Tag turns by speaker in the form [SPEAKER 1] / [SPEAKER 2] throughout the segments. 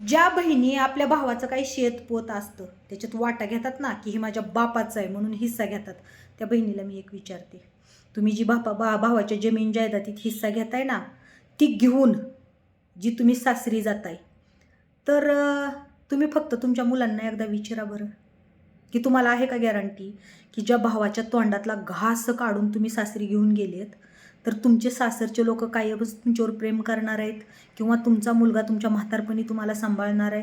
[SPEAKER 1] ज्या बहिणी आपल्या भावाचं काही शेत पोत असतं त्याच्यात वाटा घेतात ना की हे माझ्या बापाचं आहे म्हणून हिस्सा घेतात त्या बहिणीला मी एक विचारते. तुम्ही जी बापा बा भावाच्या जमीन जायदातीत हिस्सा घेताय ना ती घेऊन जी तुम्ही सासरी जाताय तर तुम्ही फक्त तुमच्या मुलांना एकदा विचारा बरं की तुम्हाला आहे का गॅरंटी की ज्या भावाच्या तोंडातला घास काढून तुम्ही सासरी घेऊन गेलेत तर तुमचे सासरचे लोक कायमच तुमच्यावर प्रेम करणार आहेत किंवा तुमचा मुलगा तुमच्या म्हातारपणी तुम्हाला सांभाळणार आहे?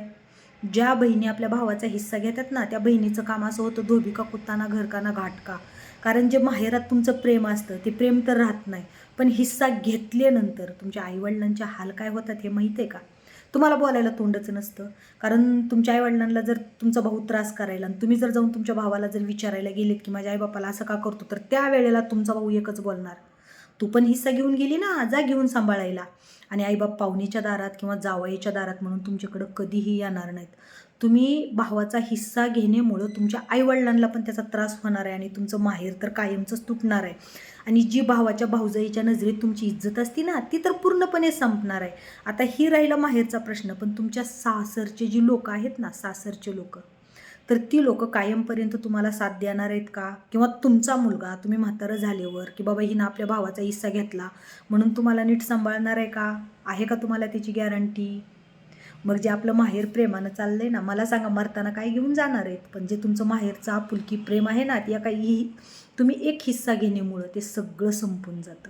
[SPEAKER 1] ज्या बहिणी आपल्या भावाचा हिस्सा घेतात ना त्या बहिणीचं काम असं होतं धोबी का कुत्ताना घरकाना घाटका कारण जे माहेरात तुमचं प्रेम असतं ते प्रेम तर राहत नाही. पण हिस्सा घेतल्यानंतर तुमच्या आईवडिलांचे हाल काय होतात हे माहीत आहे का? तुम्हाला बोलायला तोंडच नसतं. कारण तुमच्या आईवडिलांना जर तुमचा भाऊ त्रास करायला आणि तुम्ही जर जाऊन तुमच्या भावाला जर विचारायला गेलेत की माझ्या आईबापाला असं का करतो तर त्या वेळेला तुमचा भाऊ एकच बोलणार. तू पण हिस्सा घेऊन गेली ना जा घेऊन सांभाळायला. आणि आईबाप पाहुणीच्या दारात किंवा जावयाच्या दारात म्हणून तुमच्याकडं कधीही येणार नाहीत. तुम्ही भावाचा हिस्सा घेण्यामुळं तुमच्या आईवडिलांना पण त्याचा त्रास होणार आहे आणि तुमचं माहेर तर कायमचंच तुटणार आहे. आणि जी भावाच्या भाऊजाईच्या नजरेत तुमची इज्जत असती ना ती तर पूर्णपणे संपणार आहे. आता ही राहिला माहेरचा प्रश्न पण तुमच्या सासरचे जी लोक आहेत ना सासरचे लोक तर ती लोक कायमपर्यंत तुम्हाला साथ देणार आहेत का? किंवा तुमचा मुलगा तुम्ही म्हातारं झाल्यावर की बाबा हिनं आपल्या भावाचा हिस्सा घेतला म्हणून तुम्हाला नीट सांभाळणार आहे का? आहे का तुम्हाला त्याची गॅरंटी मग जे आपलं माहेर प्रेमानं चाललं आहे ना मला सांगा मरताना काय घेऊन जाणार आहेत? पण जे तुमचं माहेरचं आपुलकी प्रेम आहे ना या काही तुम्ही एक हिस्सा घेण्यामुळं ते सगळं संपून जातं.